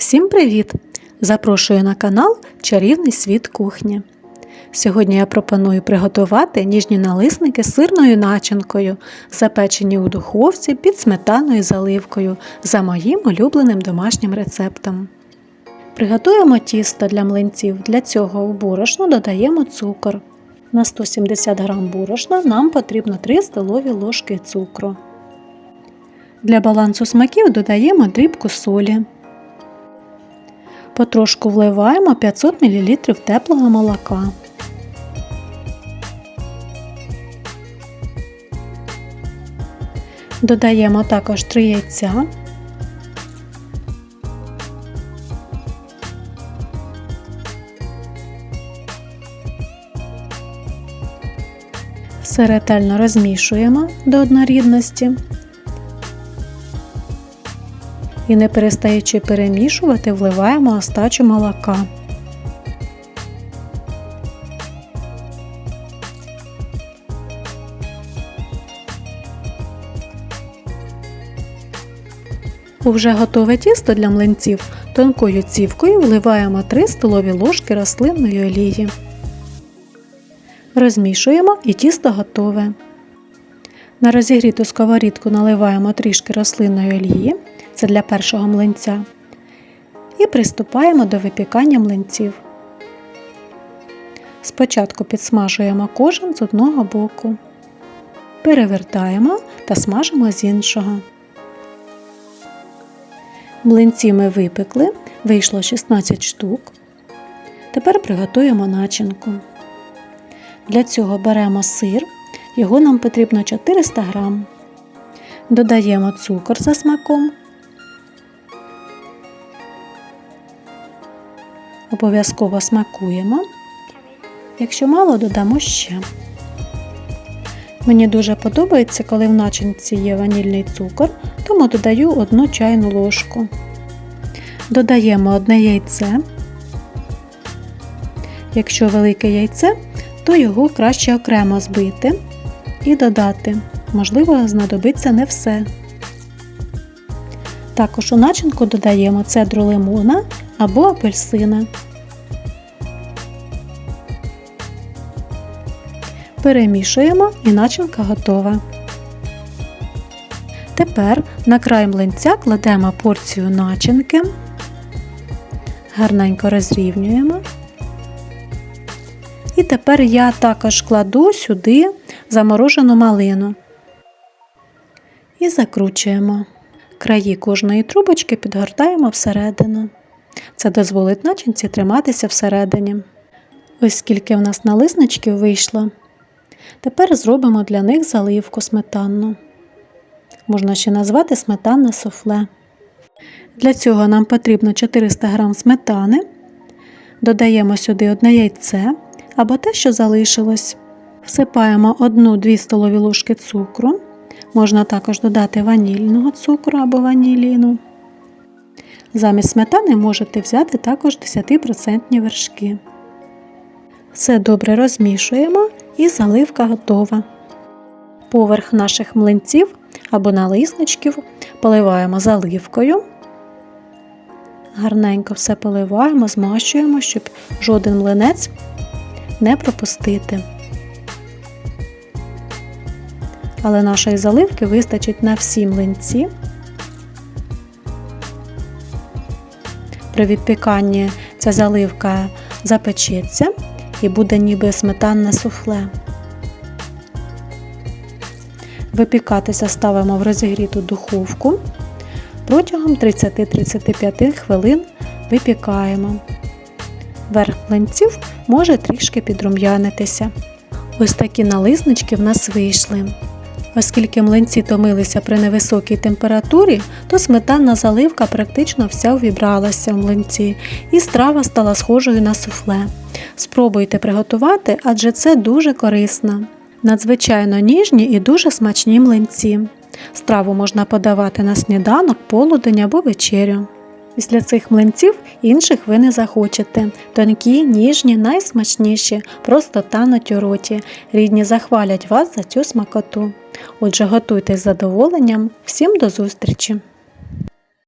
Всім привіт! Запрошую на канал Чарівний світ кухні. Сьогодні я пропоную приготувати ніжні налисники з сирною начинкою, запечені у духовці під сметаною заливкою за моїм улюбленим домашнім рецептом. Приготуємо тісто для млинців. Для цього у борошно додаємо цукор. На 170 г борошна нам потрібно 3 столові ложки цукру. Для балансу смаків додаємо дрібку солі. Потрошку вливаємо 500 мл теплого молока. Додаємо також 3 яйця. Все ретельно розмішуємо до однорідності. І не перестаючи перемішувати, вливаємо остачу молока. У вже готове тісто для млинців тонкою цівкою вливаємо 3 столові ложки рослинної олії. Розмішуємо і тісто готове. На розігріту сковорідку наливаємо трішки рослинної олії, це для першого млинця, і приступаємо до випікання млинців. Спочатку підсмажуємо кожен з одного боку, перевертаємо та смажимо з іншого. Млинці ми випекли, вийшло 16 штук. Тепер приготуємо начинку. Для цього беремо сир, його нам потрібно 400 г. Додаємо цукор за смаком. Обов'язково смакуємо. Якщо мало, додамо ще. Мені дуже подобається, коли в начинці є ванільний цукор, тому додаю одну чайну ложку. Додаємо одне яйце. Якщо велике яйце, то його краще окремо збити і додати. Можливо, знадобиться не все. Також у начинку додаємо цедру лимона або апельсина. Перемішуємо і начинка готова. Тепер на край млинця кладемо порцію начинки, гарненько розрівнюємо. І тепер я також кладу сюди заморожену малину і закручуємо. Краї кожної трубочки підгортаємо всередину. Це дозволить начинці триматися всередині. Ось скільки в нас налисничків вийшло. Тепер зробимо для них заливку сметанну. Можна ще назвати сметанне суфле. Для цього нам потрібно 400 г сметани. Додаємо сюди одне яйце або те, що залишилось. Всипаємо 1-2 столові ложки цукру. Можна також додати ванільного цукру або ваніліну. Замість сметани можете взяти також 10% вершки. Все добре розмішуємо і заливка готова. Поверх наших млинців або налисничків поливаємо заливкою. Гарненько все поливаємо, змащуємо, щоб жоден млинець не пропустити. Але нашої заливки вистачить на всі млинці. При відпіканні ця заливка запечеться і буде ніби сметанне суфле. Випікатися ставимо в розігріту духовку. Протягом 30-35 хвилин випікаємо. Верх млинців може трішки підрум'янитися. Ось такі налиснички в нас вийшли. Оскільки млинці томилися при невисокій температурі, то сметанна заливка практично вся увібралася в млинці, і страва стала схожою на суфле. Спробуйте приготувати, адже це дуже корисно. Надзвичайно ніжні і дуже смачні млинці. Страву можна подавати на сніданок, полудень або вечерю. Після цих млинців інших ви не захочете. Тонкі, ніжні, найсмачніші, просто тануть у роті. Рідні захвалять вас за цю смакоту. Отже, готуйте з задоволенням. Всім до зустрічі!